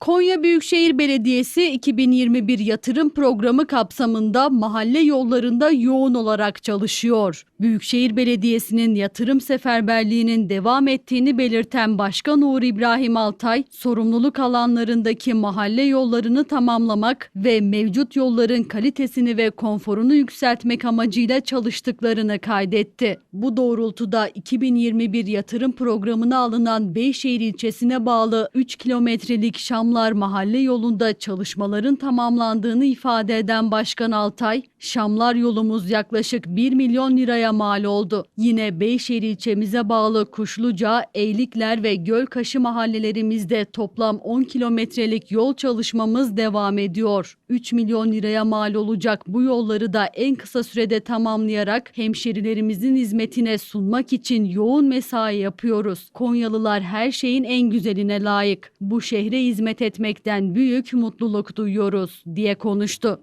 Konya Büyükşehir Belediyesi 2021 yatırım programı kapsamında mahalle yollarında yoğun olarak çalışıyor. Büyükşehir Belediyesi'nin yatırım seferberliğinin devam ettiğini belirten Başkan Uğur İbrahim Altay, sorumluluk alanlarındaki mahalle yollarını tamamlamak ve mevcut yolların kalitesini ve konforunu yükseltmek amacıyla çalıştıklarını kaydetti. Bu doğrultuda 2021 yatırım programına alınan Beyşehir ilçesine bağlı 3 kilometrelik Şamlar Mahalle yolunda çalışmaların tamamlandığını ifade eden Başkan Altay, Şamlar yolumuz yaklaşık 1 milyon liraya mal oldu. Yine Beyşehir ilçemize bağlı Kuşluca, Eylikler ve Gölkaşı mahallelerimizde toplam 10 kilometrelik yol çalışmamız devam ediyor. 3 milyon liraya mal olacak bu yolları da en kısa sürede tamamlayarak hemşerilerimizin hizmetine sunmak için yoğun mesai yapıyoruz. Konyalılar her şeyin en güzeline layık. Bu şehre hizmet etmekten büyük mutluluk duyuyoruz diye konuştu.